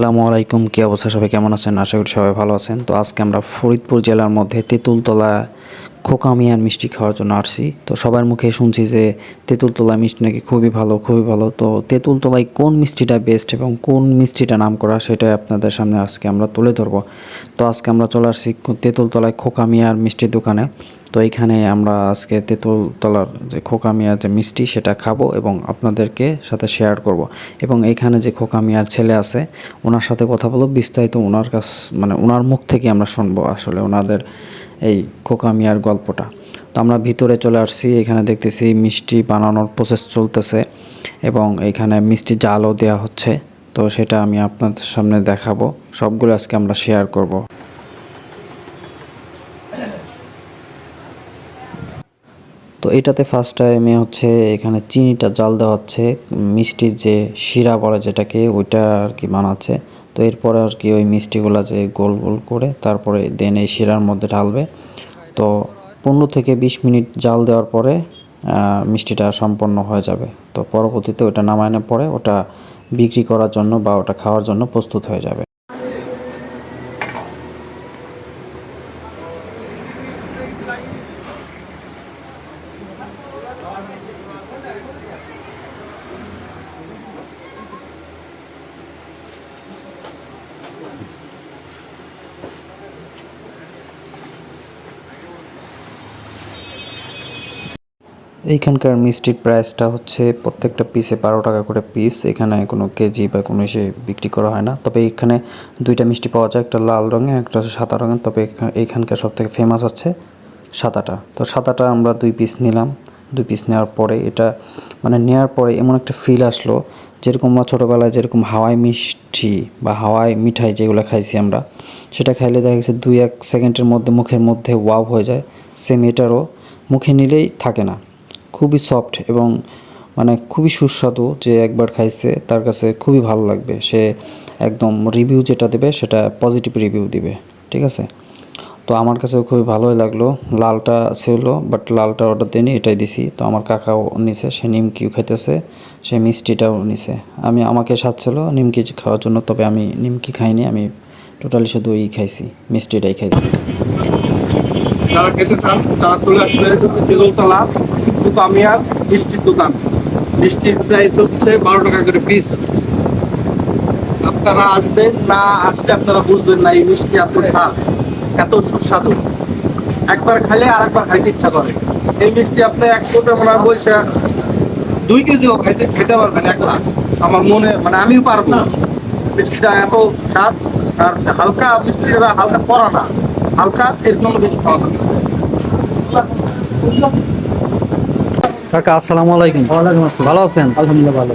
আসসালামু আলাইকুম, কী অবস্থা? সবাই কেমন আছেন? আশা করি সবাই ভালো আছেন। তো আজকে আমরা ফরিদপুর জেলার মধ্যে তেঁতুলতলা খোকামিয়ার মিষ্টি খাওয়ার জন্য আসছি। তো সবার মুখে শুনছি যে তেঁতুলতলা মিষ্টি নাকি খুবই ভালো খুবই ভালো। তো তেঁতুলতলায় কোন মিষ্টিটা বেস্ট এবং কোন মিষ্টিটা নাম করা সেটা আপনাদের সামনে আজকে আমরা তুলে ধরবো। তো আজকে আমরা চলে আসছি তেঁতুলতলায় খোকামিয়ার মিষ্টির দোকানে। তো এইখানে আমরা আজকে তেঁতুলতলার যে খোকা মিয়ার যে মিষ্টি সেটা খাব এবং আপনাদেরকে সাথে শেয়ার করব। এবং এইখানে যে খোকা মিয়ার ছেলে আছে, ওনার সাথে কথা বলব। বিস্তারিত ওনার কাছ মানে ওনার মুখ থেকে আমরা শুনব আসলে ওনাদের এই খোকা মিয়ার গল্পটা। তো আমরা ভিতরে চলে আসছি, এখানে দেখতেছি মিষ্টি বানানোর প্রসেস চলতেছে এবং এখানে মিষ্টি জালও দেওয়া হচ্ছে। তো সেটা আমি আপনাদের সামনে দেখাবো, সবগুলো আজকে আমরা শেয়ার করব। তো এটাতে ফার্স্ট টাইমে হচ্ছে এখানে চিনিটা জাল দেওয়া হচ্ছে, মিষ্টির যে শিরা বলে যেটাকে, ওইটা আর কি বানাচ্ছে। তো এরপরে আর কি ওই মিষ্টিগুলো যে গোল গোল করে তারপরে দেন এই শিরার মধ্যে ঢালবে। তো পনেরো থেকে বিশ মিনিট জাল দেওয়ার পরে মিষ্টিটা সম্পন্ন হয়ে যাবে। তো পরবর্তীতে ওটা নামায়নের পরে ওটা বিক্রি করার জন্য বা ওটা খাওয়ার জন্য প্রস্তুত হয়ে যাবে। এইখানকার মিষ্টির প্রাইসটা হচ্ছে প্রত্যেকটা পিসে বারো টাকা করে পিস এখানে কোনো কেজি বা কোনো এসে বিক্রি করা হয় না। তবে এখানে দুইটা মিষ্টি পাওয়া যায়, একটা লাল রঙের, একটা সাদা রঙের। তবে এইখানকার সব থেকে ফেমাস হচ্ছে সাদাটা। তো সাদাটা আমরা দুই পিস নিলাম। দুই পিস নেওয়ার পরে এটা মানে নেওয়ার পরে এমন একটা ফিল আসলো, যেরকম আমরা ছোটোবেলায় যেরকম হাওয়াই মিষ্টি বা হাওয়াই মিঠাই যেগুলো খাইছি আমরা, সেটা খাইলে দেখা গেছে দুই এক সেকেন্ডের মধ্যে, মুখের মধ্যে ওয়াও হয়ে যায়। সেম এটারও, মুখে নিলেই থাকে না। খুবই সফট এবং মানে খুবই সুস্বাদু যে একবার খাইছে, তার কাছে খুবই ভালো লাগবে। সে একদম রিভিউ যেটা দেবে, সেটা পজিটিভ রিভিউ দিবে, ঠিক আছে? তো আমার কাছেও খুবই ভালোই লাগল। লালটা ছিল বাট লালটা অর্ডার দিইনি এটাই দিছি। তো আমার কাকাও নিছে, সে নিমকিও খাইতেছে, সে মিষ্টিটাও নিছে। আমি, আমাকে স্বাদ ছিল নিমকি খাওয়ার জন্য, তবে আমি নিমকি খাইনি, আমি টোটালি শুধু ই খাইছি, মিষ্টিটাই খাইছি। যারা খেতে চান তারা চলে আসবে তেলতলা মিষ্টির দোকান। মিষ্টির প্রাইস হচ্ছে বারো টাকা করে পিস আপনারা আসবেন, না আসলে আপনারা বুঝবেন না এই মিষ্টি এত স্বাদ, এত সুস্বাদু। একবার খাইলে আর একবার খাইতে ইচ্ছা করে। এই মিষ্টি এক কোটা বসে দুই কেজিও খাইতে খেতে পারবেন একলা আমার মনে মানে আমিও পারব। মিষ্টিটা এত স্বাদ, আর হালকা মিষ্টিটা হালকা করা না। হালকা এর জন্য বেশি খাওয়া যাবে কাকা আসসালামু আলাইকুম। ভালো আছেন? আলহামদুলিল্লাহ ভালো।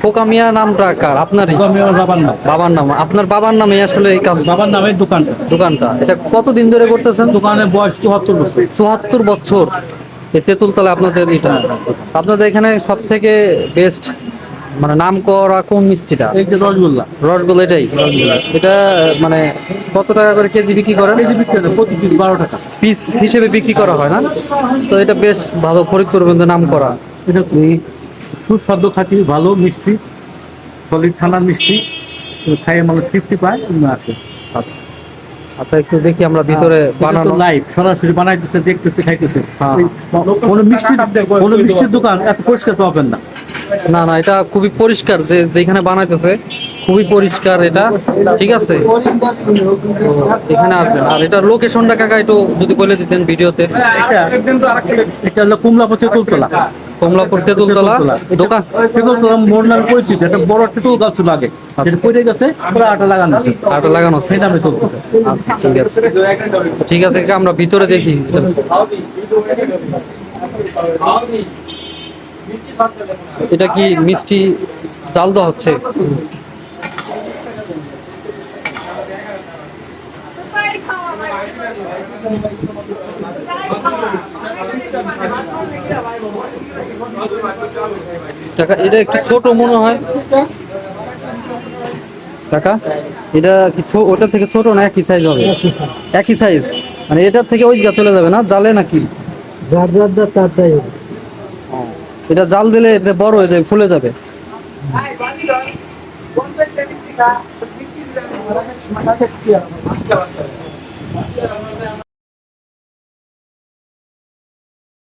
খোকা মিয়া নামটা কার? আপনারই বাবার নাম। বাবার নাম। আপনার বাবার নামে আসলে এই কাজ বাবার নামে দোকানটা। দোকানটা। এটা কতদিন ধরে করতেছেন? দোকানের বয়স চুয়াত্তর বছর। চুয়াত্তর বছর। এই তেঁতুলতলা আপনাদের এটা। আপনাদের এখানে সব থেকে বেস্ট মানে নাম করা কোন মিষ্টিটা? এই যে রসগোল্লা। রসগোল্লা এটাই? এটা মানে কত টাকা করে কেজি বিক্রি করেন? কেজি বিক্রি হয় প্রতি পিস বারো টাকা। পিস হিসেবে বিক্রি করা হয় না? তো এটা বেশ ভালো ফরিদপুর পর্যন্ত নাম করা। এটা সুস্বাদু খাঁটি ভালো মিষ্টি সলিড ছানার মিষ্টি খাইয়ে মানুষ তৃপ্তি পায় এমনি আছে। আচ্ছা। আচ্ছা একটু দেখি আমরা ভিতরে বানানো। লাইভ সরাসরি বানাইতেছে দেখতেছে খাইতেছে। হ্যাঁ। কোনো মিষ্টি কোনো মিষ্টির দোকান এত পরিষ্কার পাবেন না। না না এটা খুবই পরিষ্কার যে যেখানে বানাইতেছে খুবই পরিষ্কার এটা ঠিক আছে? এখানে আসবেন। আর এটা লোকেশনটা কাকা একটু যদি বলে দিতেন ভিডিওতে। এটা এটা হলো কুমলাপতি তুলতলা কমলাপুর তেঁতুলতলা দোকান। তেঁতুলতলা মোড় নামে পরিচিত একটা বড় তেঁতুল গাছ ছিল আগে। যেটা পড়ে গেছে পুরো আটা লাগানো আছে। আটা লাগানো। সেই নামে চলতেছে। আচ্ছা ঠিক আছে। ঠিক আছে আমরা ভিতরে দেখি। এটা কি মিষ্টি জাল দেওয়া হচ্ছে? টাকা, এটা একটু ছোট মনে হয়। কাকা এটা কি ছো- ওটার থেকে ছোট না একই সাইজ হবে? একই সাইজ মানে এটার থেকে ওই চলে যাবে না? জালে নাকি? যার যার যার তার তাই এটা জাল দিলে বড় হয়ে যাবে ফুলে যাবে।